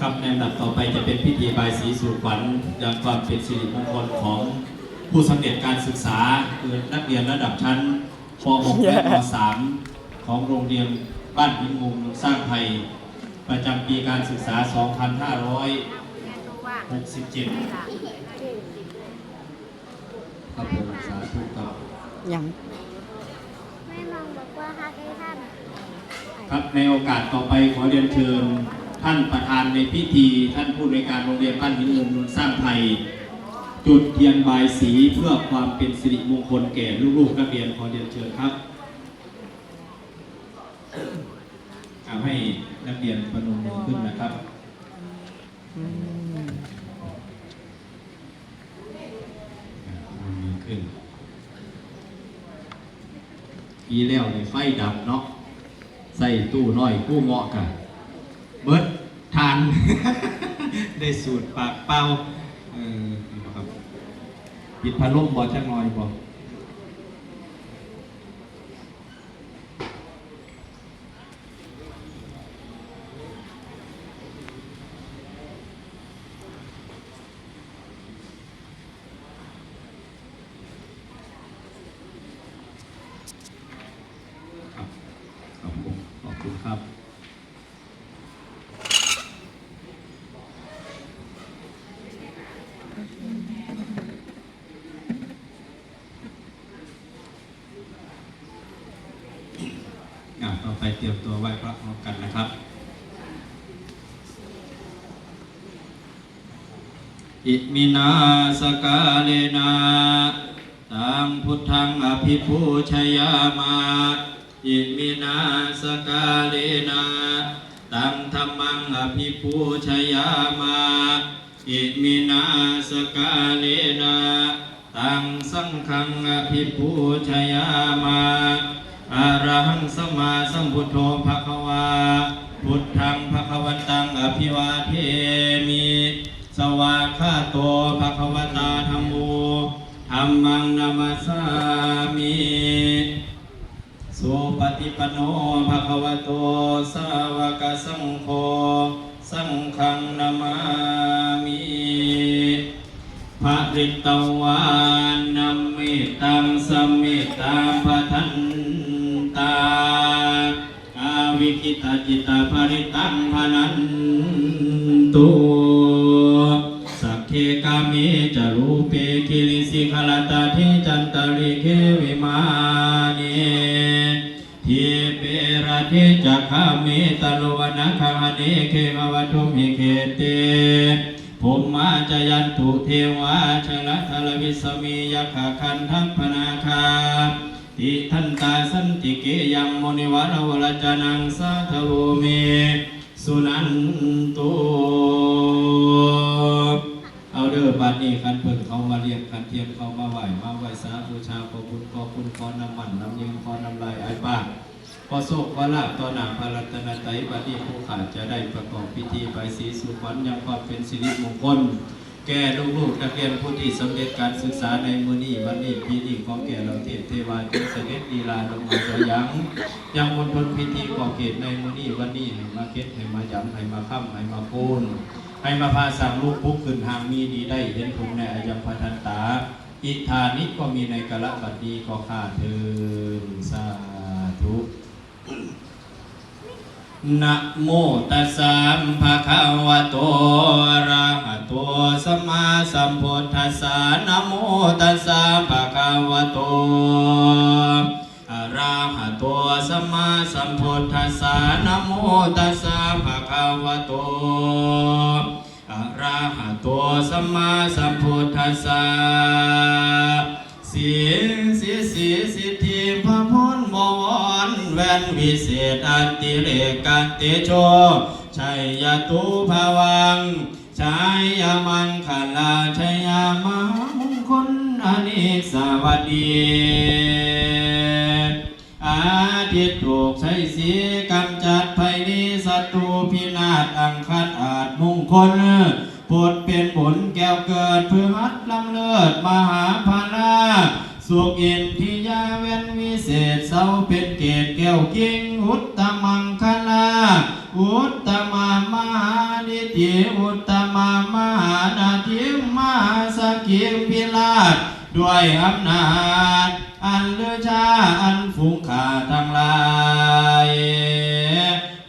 ครับในลำดับต่อไปจะเป็นพิธีบายสีสู่ขวัญยังความเป็นสิริมงคลของผู้สำเร็จการศึกษาคือนักเรียนระดับชั้นป .6 และป .3 ของโรงเรียนบ้านพิมงสร้างไทยประจำปีการศึกษา 2567 ครับผมสาธุครับยังแม่มองบอกว่าฮักให้ท่านครับในโอกาสต่อไปขอเรียนเชิญ ท่านประธานในพิธี ท่านผู้ในการโรงเรียนบ้านหินมุมนนสร้างไทย จุดเทียนบายสีเพื่อความเป็นสิริมงคลแก่ลูกๆนักเรียนขอเรียนเชิญครับเอาให้นักเรียนพนมมือขึ้นนะครับอืมพนมมือขึ้นปีแล้วในไฟดับเนาะใส่ตู้น้อยกู้เงาะกัน เบิร์ดทาน ได้สูตรปากเป้าเออครับปิดพัดลมบ่จักหน่อยบอขอบคุณครับ อะต่อไปเต รียมตัวไหว้พระพร้อมกันนะครับอิมินาสกาเลนะตังพุทธังอภิปูชยามาอิมินาสกาเลนะตังธรรมังอภิปูชยามาอิมินาสกาเลนะตังสังฆังอภิปูชยามา อะระหังสมมาสัมพุทโธภะคะวา พุทธังภะคะวันตังอภิวาเทมิ สวาคาโตภะคะวตาธัมโมธัมมังนามัสามิสุปฏิปโนภะคะวะโต สาวกสังโฆ สังฆังนามามิภริตวานัมมิตังสมิตังปะทัน วิคิตาจิตาภริตังพนันตุสัพเทกามิจารูเปกิริสิขลตาเทจันตริเควิมานีทีเประเทจักขามิตโลวนะคาเนเคมวัตุมิเคเตภูมิมาจยันตุเทวาชละทลวิสมียขะคันทัพนาคา ติทันตาสันติเกยังมุนิวารวรจานังสาทโวเม สุนันตุเอาเด้อบัดนี้คันเพิ่นเขามาเรียกคันเทียนเขามาไหวมาไหวสาบูชาขอบุญขอคุณขอน้ำมันน้ำยิงขอน้ำลายไอ้บ้าขอโศกขอลาบต่อหน้าพระรัตนตรัยบัดนี้ผู้ขาดจะได้ประกอบพิธีไปสีสุขวัญยังความเป็นสิริมงคล แก่ลูกๆนักเรียนผู้ที่สำเร็จการศึกษาในมือนี้วันนี้ปีนี้ของแก่เราเทพเทวาจงเสด็จลีลาลงมาตัวยังยังมณฑลพิธีก่อเกตในมือนี้วันนี้ให้มาเก็ตให้มาย้ำให้มาค้ำให้มาพูนให้มาพาสั่งลูกปุ๊กขึ้นทางมีดีได้เห็นผลในอายังพัทันตา อิทานิก็มีในกะละบัดดีก็ข้าดเทินสาธุ นะโมตัสสะภะคะวะโตอะระหะโตสัมมาสัมพุทธัสสะนะโมตัสสะภะคะวะโตอะระหะโตสัมมาสัมพุทธัสสะนะโมตัสสะภะคะวะโตอะระหะโตสัมมาสัมพุทธัสสะสี นวิเศษอันติเรกันติโชชัยยตุภวังชัยยมังคลาชัยยมหามงคลอนิสวัสดีอาทิตย์ถูกใช้สีกำจัดภัยนี้ศัตรูพินาศอังคัดอาจมงคลพุทธเป็นผลแก้วเกิดเพื่อฮัดลำเลิศมหาพานาสุขอินทิ ยาเวนวิเศษเสาเป็นเกตแก้วกิ่งอุตตมังคลาอุตตมามหานิติอุตตมามหานาทิมมหาสกิมพิลาศด้วยอำนาจ อันเลือชาอันฝูงขาทั้งหลาย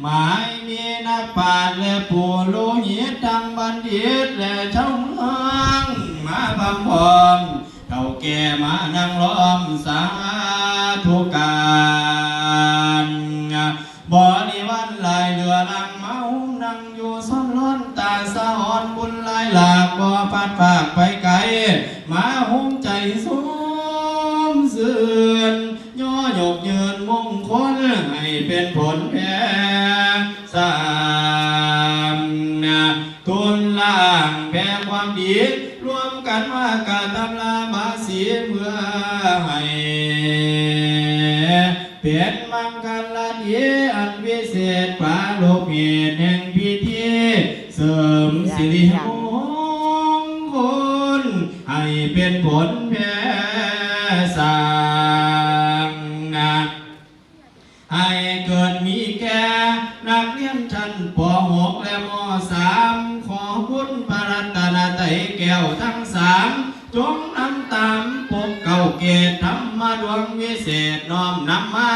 หมายมีนักปราชญ์และผู้รู้หิตทั้งบัณฑิตและชาวเมืองมาบำพรเท่าแก่มานั่งล้อมสาธุการบริวันหลายเรือลังเมานั่งอยู่ซ้อนล้นตาสะออนบุญลายหลากบ่อพัดภาคไปไกลมาหุ้มใจสูมเสื่อนย่อหยกเยินมงคลให้เป็นผลแพ้สางนาทุนล่างแพ้ความดีรวมกันมากาตำลา เป็นมังคลดีอันวิเศษปาโลกเหตุแห่งพิธีเสริมสิริมงคลให้เป็นผลแผ่สร้างนาให้เกิดมีแก่นักเรียนชั้นป .6 และม .3 ขอคุณพระรัตนตรัยแก้วทั้งสาม จงนำตามปกเก่าเกตธรรมดวงวิเศษน้อมนำมา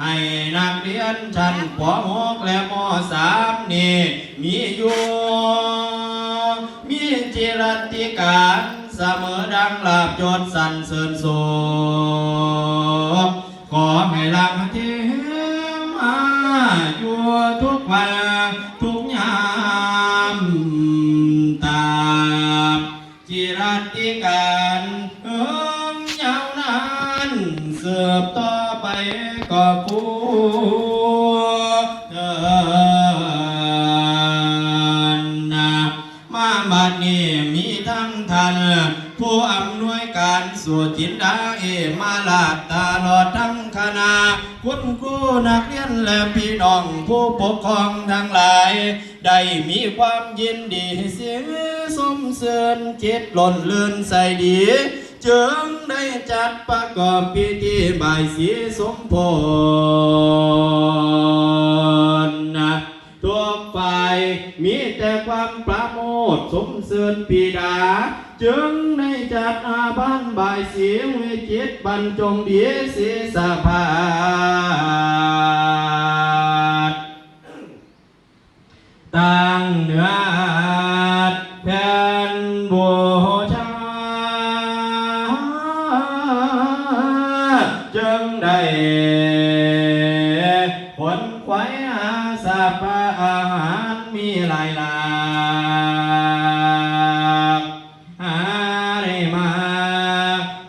ให้นักเรียนชั้นป .6 และม .3 นี่มีอยู่มีจิรติการเสมอดังลาบยศสันเสริญสูงขอให้ลังเทมาอยู่ทุกวันทุ สู่จินดาเอมาลาดตลอดทั้งคณะคุณครูนักเรียนและพี่น้องผู้ปกครองทั้งหลาย ได้มีความยินดีเสียสมเสริญจิตหล่นเลื่อนใส่ดี จึงได้จัดประกอบพิธีบายสีสมโพธนะทุกฝ่ายมีแต่ความประโมทสมเสริญปีดา จึงได้จัดอาบันบายเสียงวิจิตบรรจงดีศีสะพาดตั้งเนื้อ จึงได้ผลไขว้อาสาพะอาหารมีหลายหลากหาได้มา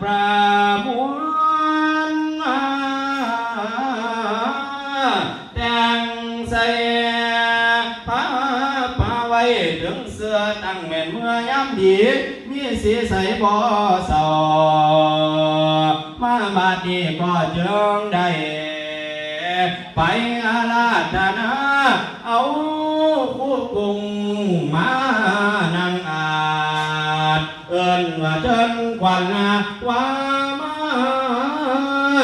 ประมวลแต่งใส่ผ้าผ้าไว้ถึงเสื้อตั้งแม่นเมื่อยามดี มีสีใสบ่เศร้า บาดนี้ก็จึงได้ไปอาราธนา เอาคู่กุงมานังอาจเอิ้นว่าเจินควันว่ามั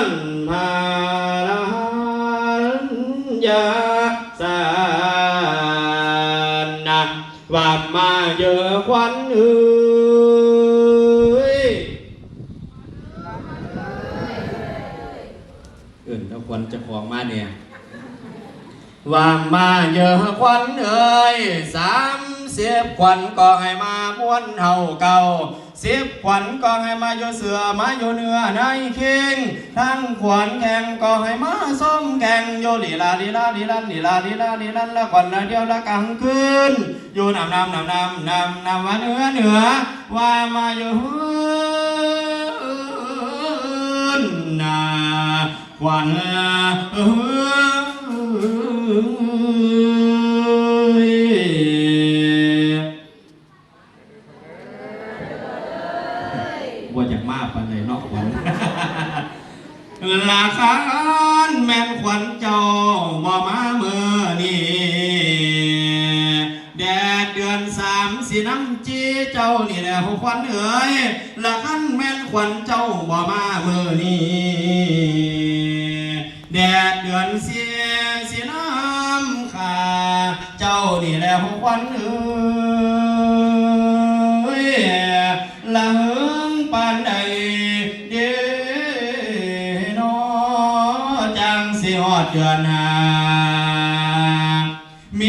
นพาลานยาสานนะว่ามาเยอะควันเอ้ย เอื่นเอาควันจะ ของมาเนี่ยว่างมาเยอะควันเอ้ยสามเสียบควันก็ให้มาม้วนเฮาเก่าเสิบขวัญก็ให้มาอยู่เสือมาอยู่เนื้อในเคิงทั้งขวัญแข่งก็ให้มาส้มแข่งโยลีลาลีลาลีลันลีลาลีลาลีลันละขวัญละเดียวละกลางคืนอยู่นำนำนำนำนำนำว่าเนื้อเนื้อว่ามาอยู่นา ขวัญเอ้ยว่าอยากมากปานในนอกขวัญลาคานแม่นขวัญเจ้าบ่มาเมื่อนี้แดดเดือนสามสีน้ำจีเจ้านี่แหละขวัญเอ๋ยละคันแม่นขวัญเจ้าบ่มาเมื่อนี้ เดือนเสียเสียน้ำขาเจ้านี่แหละวควันเอ้ยละเหิงปานใดเด้นอจังสิฮอดเดือนหาเม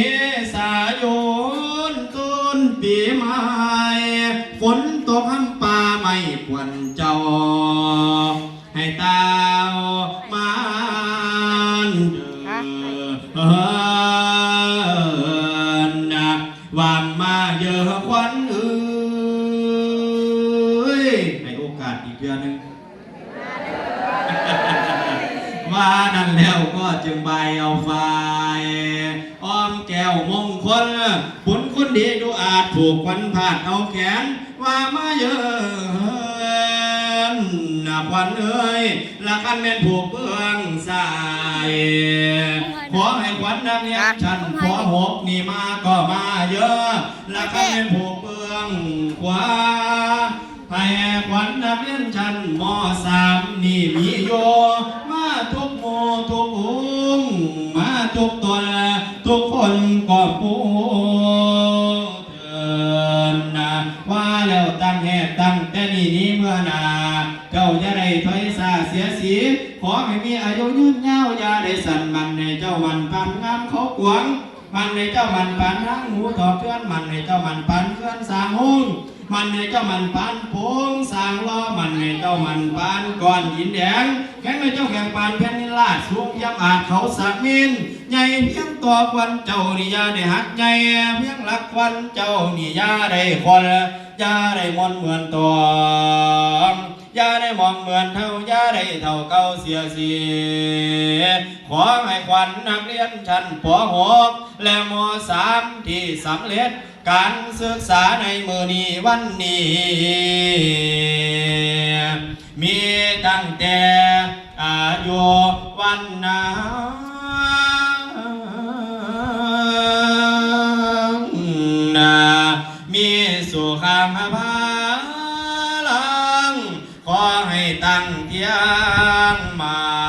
ษายนต้นปีใหม่ฝนตกห้ำป่าไม่ควรเจ้าให้ตา อ้อมแก้วมงคลผลคนดีดูอาจถูกควันผาดเอาแขนว่ามาเยอะนับวันเอ้ยละกันแม่นผูกเบื้องสาย ขอให้ควันนักเรียนฉันขอหกนี่มาก็มาเยอะละกันแม่นผูกเบื้องขวาให้ขวัญนักเรียนชั้นมสามนี่มีโย อายุยืนยาวยาได้สั่นมันในเจ้ามันพันงามเขากวงมันในเจ้ามันปันทั้งหมูถอดเคลื่อนมันในเจ้ามันปันเคลื่อนสางหงมันในเจ้ามันปานโพงสางล้อมันในเจ้ามันปานก้อนหินแดงแข็งในเจ้าแข่งปานแผ่นนินลาดสูงยำอาจเขาสักมินใหญ่เพียงตัวควันเจ้านี่ยาได้หักใหญ่เพียงหลักควันเจ้านี่ยาได้คนยาได้มนเหมือนตัว ย่าได้มองเหมือนเท่าย่าได้เท่าเก่าเสียสีขอให้ขวันนักเรียนชั้นป .6 และม .3 ที่สำเร็จการศึกษาในมือนี้วันนี้ มีตั้งแต่อายุวันนานา ตั้งเทียงมา